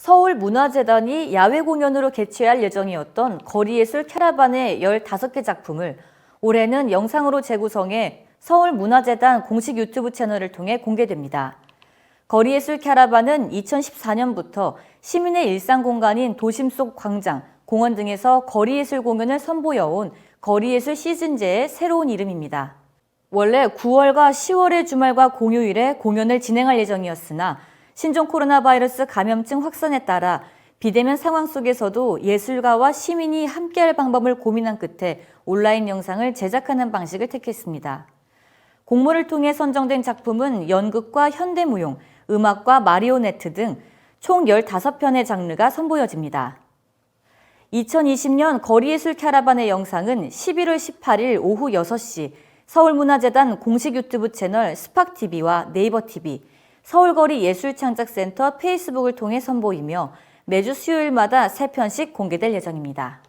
서울문화재단이 야외 공연으로 개최할 예정이었던 거리예술 캐러반의 15개 작품을 올해는 영상으로 재구성해 서울문화재단 공식 유튜브 채널을 통해 공개됩니다. 거리예술 캐러반은 2014년부터 시민의 일상 공간인 도심 속 광장, 공원 등에서 거리예술 공연을 선보여온 거리예술 시즌제의 새로운 이름입니다. 원래 9월과 10월의 주말과 공휴일에 공연을 진행할 예정이었으나 신종 코로나 바이러스 감염증 확산에 따라 비대면 상황 속에서도 예술가와 시민이 함께할 방법을 고민한 끝에 온라인 영상을 제작하는 방식을 택했습니다. 공모를 통해 선정된 작품은 연극과 현대무용, 음악과 마리오네트 등 총 15편의 장르가 선보여집니다. 2020년 거리예술 캐러반의 영상은 11월 18일 오후 6시 서울문화재단 공식 유튜브 채널 스팍TV와 네이버TV, 서울거리 예술창작센터 페이스북을 통해 선보이며 매주 수요일마다 3편씩 공개될 예정입니다.